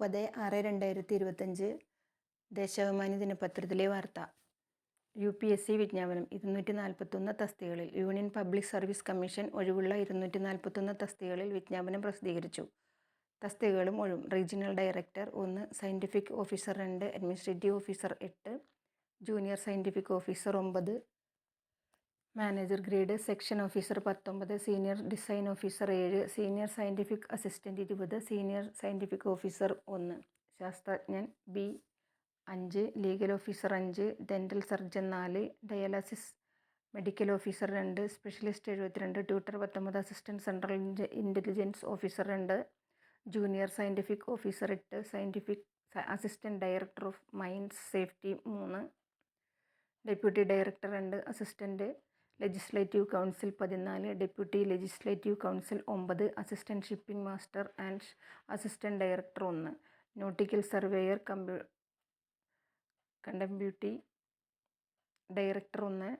മുപ്പത് ആറ് രണ്ടായിരത്തി ഇരുപത്തഞ്ച് ദേശാഭിമാനി ദിനപത്രത്തിലെ വാർത്ത. യു പി എസ് സി വിജ്ഞാപനം ഇരുന്നൂറ്റി നാൽപ്പത്തൊന്ന് തസ്തികകളിൽ യൂണിയൻ പബ്ലിക് സർവീസ് കമ്മീഷൻ ഒഴിവുള്ള ഇരുന്നൂറ്റി നാൽപ്പത്തൊന്ന് തസ്തികകളിൽ വിജ്ഞാപനം പ്രസിദ്ധീകരിച്ചു. തസ്തികകളും ഒഴിവും റീജിയണൽ ഡയറക്ടർ ഒന്ന് സയന്റിഫിക് ഓഫീസർ രണ്ട് അഡ്മിനിസ്ട്രേറ്റീവ് ഓഫീസർ എട്ട് ജൂനിയർ സയന്റിഫിക് ഓഫീസർ ഒമ്പത് മാനേജർ ഗ്രേഡ് സെക്ഷൻ ഓഫീസർ പത്തൊമ്പത് സീനിയർ ഡിസൈൻ ഓഫീസർ ഏഴ് സീനിയർ സയന്റിഫിക് അസിസ്റ്റന്റ് ഇരുപത് സീനിയർ സയന്റിഫിക് ഓഫീസർ ഒന്ന്. ശാസ്ത്രജ്ഞൻ ബി അഞ്ച് ലീഗൽ ഓഫീസർ അഞ്ച് ഡെന്റൽ സർജൻ നാല് ഡയാലിസിസ് മെഡിക്കൽ ഓഫീസർ രണ്ട് സ്പെഷ്യലിസ്റ്റ് എഴുപത്തിരണ്ട് ട്യൂട്ടർ പത്തൊമ്പത് അസിസ്റ്റന്റ് സെൻട്രൽ ഇന്റലിജൻസ് ഓഫീസർ രണ്ട് ജൂനിയർ സയന്റിഫിക് ഓഫീസർ എട്ട് scientific assistant director of mines safety മൂന്ന് ഡെപ്യൂട്ടി ഡയറക്ടർ രണ്ട് അസിസ്റ്റന്റ് ലെജിസ്ലേറ്റീവ് കൗൺസിൽ പതിനാല് ഡെപ്യൂട്ടി ലെജിസ്ലേറ്റീവ് കൗൺസിൽ ഒമ്പത് assistant shipping master and assistant director ഒന്ന്. നോട്ടിക്കൽ സർവേയർ കമ്പ്യൂ കണ്ടംബ്യൂട്ടി ഡയറക്ടർ ഒന്ന്.